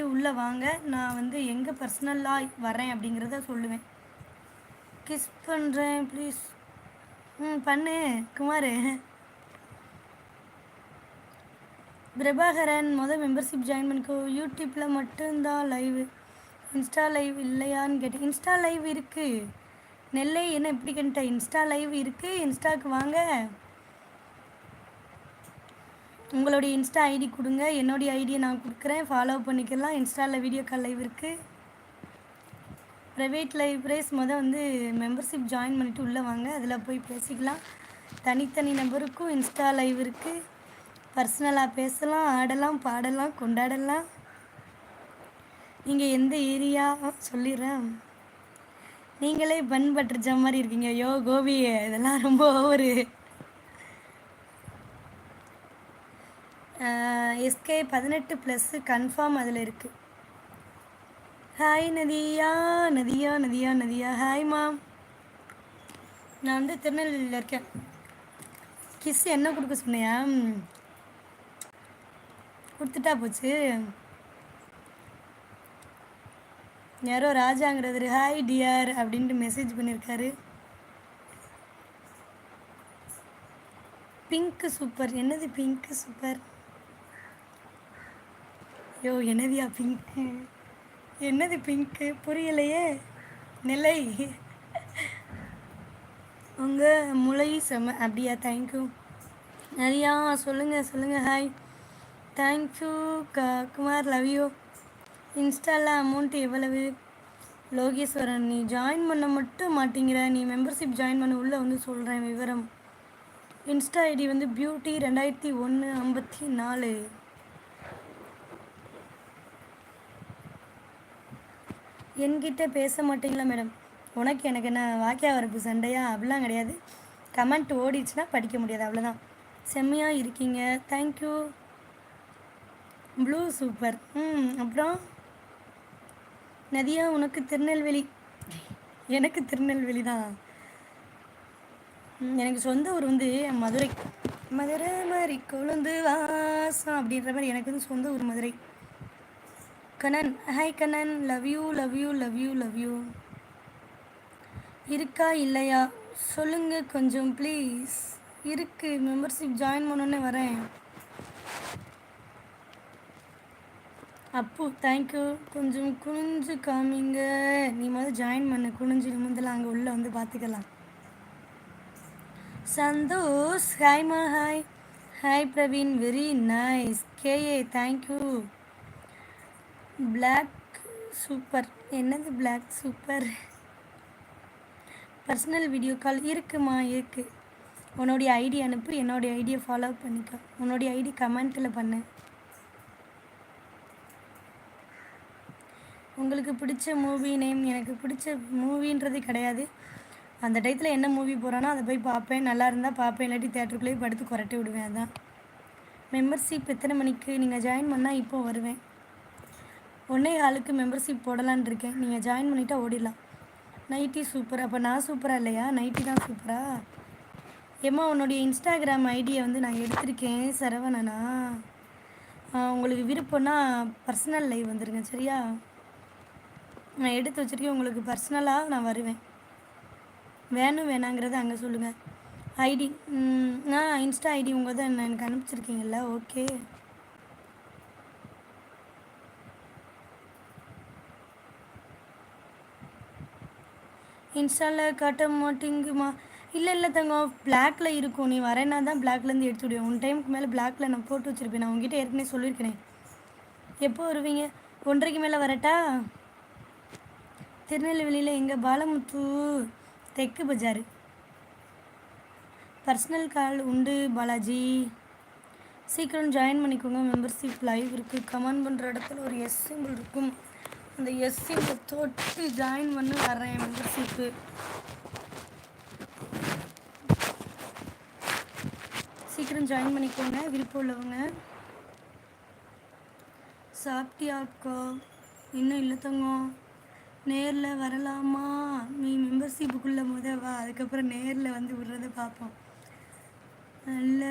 உள்ளே வாங்க. நான் வந்து எங்கே பர்சனலாக வரேன் அப்படிங்கிறத சொல்லுவேன். கிஸ் பண்ணுறேன் ப்ளீஸ் ம் பண்ணு குமார். பிரபாகரன் மொதல் மெம்பர்ஷிப் ஜாயின் பண்ணிக்கோ. யூடியூப்பில் மட்டும்தான் லைவ் இன்ஸ்டா லைவ் இல்லையான்னு கேட்டேன். இன்ஸ்டா லைவ் இருக்குது நெல்லை என்ன இப்படி கேட்டேன் இன்ஸ்டா லைவ் இருக்குது இன்ஸ்டாக்கு வாங்க. உங்களுடைய இன்ஸ்டா ஐடி கொடுங்க. என்னுடைய ஐடியை நான் கொடுக்குறேன். ஃபாலோ பண்ணிக்கலாம். இன்ஸ்டாவில் வீடியோ கால் லைவ் இருக்குது ப்ரைவேட் லைப்ரரிஸ் மொதல் வந்து மெம்பர்ஷிப் ஜாயின் பண்ணிவிட்டு உள்ளே வாங்க. அதில் போய் பேசிக்கலாம். தனித்தனி நபருக்கும் இன்ஸ்டா லைவ் இருக்குது பர்சனலாக பேசலாம் ஆடலாம் பாடலாம் கொண்டாடலாம். நீங்கள் எந்த ஏரியா? சொல்லிடுறேன். நீங்களே பன் பட்டுருச்ச மாதிரி இருக்கீங்க. யோ கோபி இதெல்லாம் ரொம்ப ஒரு எஸ்கே பதினெட்டு ப்ளஸ்ஸு கன்ஃபார்ம் அதில் இருக்குது hi Nadiya Nadiya Nadiya Nadiya. Hi ma'am நான் வந்து திருநெல்வேலியில் இருக்கேன். கிஸ் என்ன கொடுக்க சொன்னியா? கொடுத்துட்டா போச்சு. யாரோ ராஜாங்கிறது. ஹாய் டியர் அப்படின்ட்டு மெசேஜ் பண்ணியிருக்காரு பிங்க்கு சூப்பர் என்னது பிங்க்கு சூப்பர் ஐயோ என்னதியா பிங்க்கு என்னது பிங்க்கு புரியலையே. நிலை. உங்கள் முளை செம அப்படியா தேங்க்யூ நிறையா சொல்லுங்கள் சொல்லுங்கள் hi thank you K Kumar love you இன்ஸ்டாவில் அமௌண்ட் எவ்வளவு? லோகேஸ்வரன் நீ ஜாயின் பண்ண மட்டும் மாட்டேங்கிற. நீ மெம்பர்ஷிப் ஜாயின் பண்ண உள்ளே வந்து சொல்கிறேன் விவரம். இன்ஸ்டா ஐடி வந்து பியூட்டி ரெண்டாயிரத்தி ஒன்று ஐம்பத்தி நாலு. என்கிட்ட பேச மாட்டீங்களா மேடம் உனக்கு எனக்கு என்ன வாக்கியா வரப்பு சண்டையா? அப்படிலாம் கிடையாது. கமெண்ட் ஓடிச்சுன்னா படிக்க முடியாது அவ்வளோதான் செம்மையாக இருக்கீங்க. தேங்க்யூ ப்ளூ சூப்பர் ம் அப்புறம்? நதியா உனக்கு திருநெல்வேலி. எனக்கு திருநெல்வேலி தான் எனக்கு சொந்த ஊர் வந்து மதுரை. மதுரை மாதிரி கொழுந்து வாசம் அப்படின்ற மாதிரி எனக்கு வந்து சொந்த ஊர் Madurai. Kannan. Hi Kannan. Love you love you love you love you இருக்கா இல்லையா? சொல்லுங்க கொஞ்சம் ப்ளீஸ் இருக்கு. மெம்பர்ஷிப் ஜாயின் பண்ணோன்னே வரேன். அப்பு தேங்க்யூ கொஞ்சம் குனிஞ்சு காமிங்க. நீ முதல்ல ஜாயின் பண்ண. குனிஞ்சு நிமிந்தலாம் அங்கே உள்ளே வந்து பார்த்துக்கலாம் Santhosh. ஹாய்மா hi hi Praveen. Very nice K A thank you black super என்னது black super personal video call இருக்குமா? இருக்குது உன்னோடைய ஐடி அனுப்பு என்னுடைய ஐடியை ஃபாலோ பண்ணிக்க. உன்னுடைய ஐடி கமெண்ட்டில் பண்ணு. உங்களுக்கு பிடிச்ச மூவி நேம் எனக்கு பிடிச்ச மூவின்றது கிடையாது. அந்த டயத்தில் என்ன மூவி போகிறானோ அதை போய் பார்ப்பேன். நல்லா இருந்தால் பார்ப்பேன். இல்லாட்டி தேட்டருக்குள்ளேயே படுத்து குரட்டி விடுவேன். அதான். மெம்பர்ஷிப் எத்தனை மணிக்கு? நீங்கள் ஜாயின் பண்ணால் இப்போது வருவேன். ஒன்றே ஆளுக்கு மெம்பர்ஷிப் போடலான் இருக்கேன். நீங்கள் ஜாயின் பண்ணிட்டா ஓடிடலாம். நைட்டி சூப்பர் அப்போ நான் சூப்பராக இல்லையா? நைட்டி தான் சூப்பரா ஏம்மா உன்னுடைய இன்ஸ்டாகிராம் ஐடியை வந்து நான் எடுத்திருக்கேன் சரவணனா? உங்களுக்கு விருப்பம்னா பர்சனல் லைவ் வந்துடுங்க சரியா? நான் எடுத்து வச்சுருக்கேன் உங்களுக்கு பர்சனலாக நான் வருவேன். வேணும் வேணாங்கிறத அங்கே சொல்லுங்கள் ஐடி நான் இன்ஸ்டா ஐடி உங்கள் தான் எனக்கு அனுப்பிச்சிருக்கீங்கல்ல? ஓகே இன்ஸ்டாவில் காட்ட மாட்டேங்குமா? இல்லை இல்லை தங்கம் பிளாக்ல இருக்கும். நீ வரேன்னா தான் பிளாக்லேருந்து எடுத்து விடுவேன். ஒன் டைமுக்கு மேலே பிளாக்ல நான் போட்டு வச்சுருப்பேன். நான் உங்ககிட்ட ஏற்கனவே சொல்லியிருக்கேனே எப்போ வருவீங்க? ஒன்றரைக்கு மேலே வரட்டா? திருநெல்வேலியில் எங்கள் பாலமுத்து தெற்கு பஜார். பர்சனல் கால் உண்டு பாலாஜி. சீக்கிரம் ஜாயின் பண்ணிக்கோங்க. மெம்பர்ஷிப் லைவ் இருக்குது கமெண்ட் பண்ணுற இடத்துல ஒரு எஸ் சிம்பிள் இருக்கும். அந்த எஸ்சியில் தொட்டு ஜாயின் பண்ணி வரேன் மெம்பர்ஷிப்பு சீக்கிரம் ஜாயின் பண்ணிக்கோங்க விருப்பம் உள்ளவங்க. சாப்பிட்டியாக்கா இன்னும் இல்லை தங்கம் நேரில் வரலாமா? நீ மெம்பர்ஷிப்புக்குள்ளே முத வா அதுக்கப்புறம் நேரில் வந்து விடுறத பார்ப்போம் நல்ல